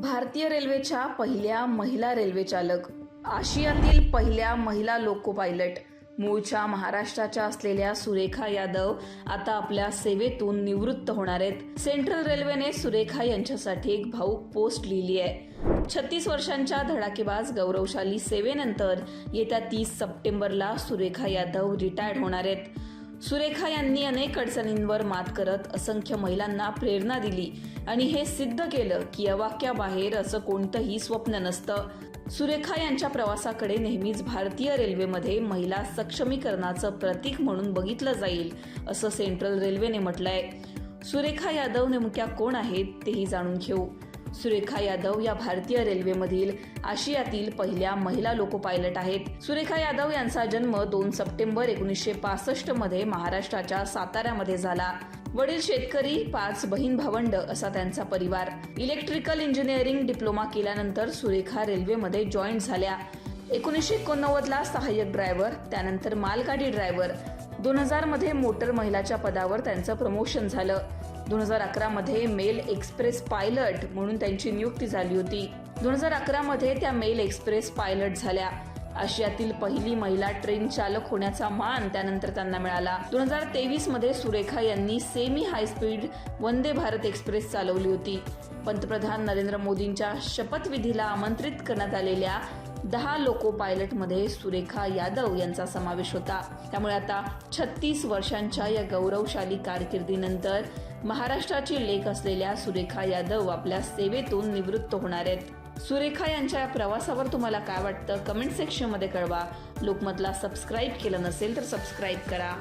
भारतीय रेल्वेच्या पहिल्या महिला रेल्वे चालक आशियातील पहिल्या महिला लोको पायलट मूळच्या महाराष्ट्राच्या असलेल्या सुरेखा यादव आता आपल्या सेवेतून निवृत्त होणार आहेत. सेंट्रल रेल्वेने सुरेखा यांच्यासाठी एक भाऊक पोस्ट लिहिली आहे. छत्तीस वर्षांच्या धडाकेबाज गौरवशाली सेवेनंतर येत्या तीस सप्टेंबरला सुरेखा यादव रिटायर्ड होणार आहेत. सुरेखा यांनी अनेक अडचणींवर मात करत असंख्य महिलांना प्रेरणा दिली आणि हे सिद्ध केलं की या वाक्याबाहेर असं कोणतंही स्वप्न नसतं. सुरेखा यांच्या प्रवासाकडे नेहमीच भारतीय रेल्वेमध्ये महिला सक्षमीकरणाचं प्रतीक म्हणून बघितलं जाईल असं सेंट्रल रेल्वेने म्हटलंय. सुरेखा यादव नेमक्या कोण आहेत तेही जाणून घेऊ. सुरेखा यादव या भारतीय रेल्वेमधील आशियातील पहिल्या महिला लोको पायलट आहेत. सुरेखा यादव यांचा जन्म दोन सप्टेंबर एकोणीसशे पासष्टमध्ये महाराष्ट्राच्या साताऱ्यामध्ये झाला. वडील शेतकरी पाच बहीण भावंड असा त्यांचा परिवार. इलेक्ट्रिकल इंजिनिअरिंग डिप्लोमा केल्यानंतर सुरेखा रेल्वेमध्ये जॉईन झाल्या. एकोणीसशे एकोणनव्वद ला सहाय्यक ड्रायव्हर त्यानंतर मालगाडी ड्रायव्हर. दोन हजारमध्ये मोटर महिलाच्या पदावर त्यांचं प्रमोशन झालं. दोन हजार अकरामध्ये मेल एक्सप्रेस पायलट म्हणून त्यांची नियुक्ती झाली होती. दोन हजार अकरामध्ये त्या मेल एक्सप्रेस पायलट झाल्या. आशियातील पहिली महिला ट्रेन चालक होण्याचा मान त्यानंतर त्यांना मिळाला. दोन हजार तेवीसमध्ये सुरेखा यांनी semi high speed Vande Bharat express चालवली होती. पंतप्रधान नरेंद्र मोदींच्या शपथविधीला आमंत्रित करण्यात आलेल्या दहा लोको पायलटमध्ये सुरेखा यादव यांचा समावेश होता. त्यामुळे आता छत्तीस वर्षांच्या या गौरवशाली कारकिर्दीनंतर महाराष्ट्राची लेख असलेल्या सुरेखा यादव आपल्या सेवेतून निवृत्त होणार आहेत. सुरेखा यांच्या या प्रवासावर तुम्हाला काय वाटतं? कमेंट सेक्शनमध्ये कळवा. लोकमतला सबस्क्राईब केलं नसेल तर सबस्क्राईब करा.